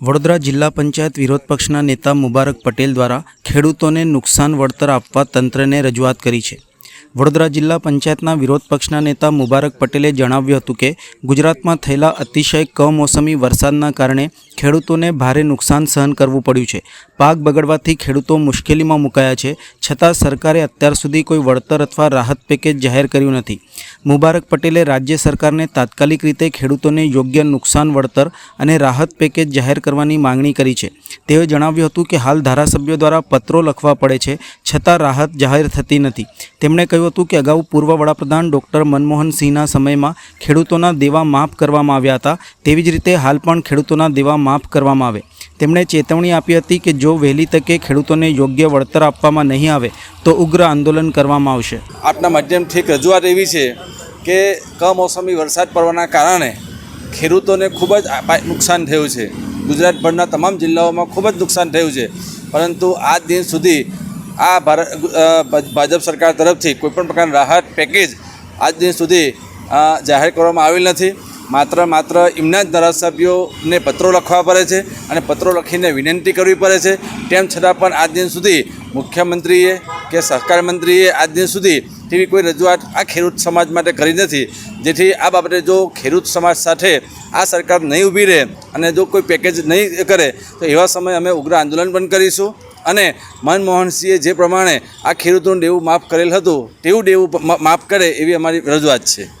વડોદરા જિલ્લા પંચાયત વિરોધ પક્ષના નેતા મુબારક પટેલ દ્વારા ખેડૂતોને નુકસાન વળતર આપવા તંત્રને રજૂઆત કરી છે. વડોદરા જિલ્લા પંચાયતના વિરોધ પક્ષના નેતા મુબારક પટેલે જણાવ્યું હતું કે, ગુજરાતમાં થયેલા અતિશય કમોસમી વરસાદના કારણે ખેડૂતોને ભારે નુકસાન સહન કરવું પડ્યું છે. પાક બગડવાથી ખેડૂતો મુશ્કેલીમાં મુકાયા છે, છતાં સરકારે અત્યાર સુધી કોઈ વળતર અથવા રાહત પેકેજ જાહેર કર્યું નથી. મુબારક પટેલે રાજ્ય સરકારને તાત્કાલિક રીતે ખેડૂતોને યોગ્ય નુકસાન વળતર અને રાહત પેકેજ જાહેર કરવાની માંગણી કરી છે. તેઓએ જણાવ્યું હતું કે, હાલ ધારાસભ્યો દ્વારા પત્રો લખવા પડે છે, છતાં રાહત જાહેર થતી નથી. તેમણે કહ્યું હતું કે અગાઉ પૂર્વ વડાપ્રધાન ડૉક્ટર મનમોહન સિંહના સમયમાં ખેડૂતોના દેવા માફ કરવામાં આવ્યા હતા. તેવી જ રીતે હાલ પણ ખેડૂતોના દેવા માફ કરવામાં આવે. તેમણે ચેતવણી આપી હતી કે જો વહેલી તકે ખેડૂતોને યોગ્ય વળતર આપવામાં નહીં આવે, તો ઉગ્ર આંદોલન કરવામાં આવશે. આપના માધ્યમથી એક રજૂઆત એવી છે કે કમોસમી વરસાદ પડવાના કારણે ખેડૂતોને ખૂબ જ નુકસાન થયું છે. ગુજરાતભરના તમામ જિલ્લાઓમાં ખૂબ જ નુકસાન થયું છે. પરંતુ આ દિન સુધી આ ભારત ભાજપ સરકાર તરફથી કોઈપણ પ્રકારની રાહત પેકેજ આજ દિન સુધી જાહેર કરવામાં આવેલ નથી. માત્ર માત્ર એમના જ ધારાસભ્યોને પત્રો લખવા પડે છે અને પત્રો લખીને વિનંતી કરવી પડે છે. તેમ છતાં પણ આજ દિન સુધી મુખ્યમંત્રીએ કે સહકાર મંત્રીએ આજ દિન સુધી તેવી કોઈ રજૂઆત આ ખેડૂત સમાજ માટે કરી નથી. જેથી આ બાબતે જો ખેડૂત સમાજ સાથે આ સરકાર નહીં ઊભી રહે અને જો કોઈ પેકેજ નહીં કરે, તો એવા સમયે અમે ઉગ્ર આંદોલન પણ કરીશું. અને મનમોહનસિંહે જે પ્રમાણે આ ખેડૂતોનું દેવું માફ કરેલ હતું તેવું દેવું માફ કરે એવી અમારી રજૂઆત છે.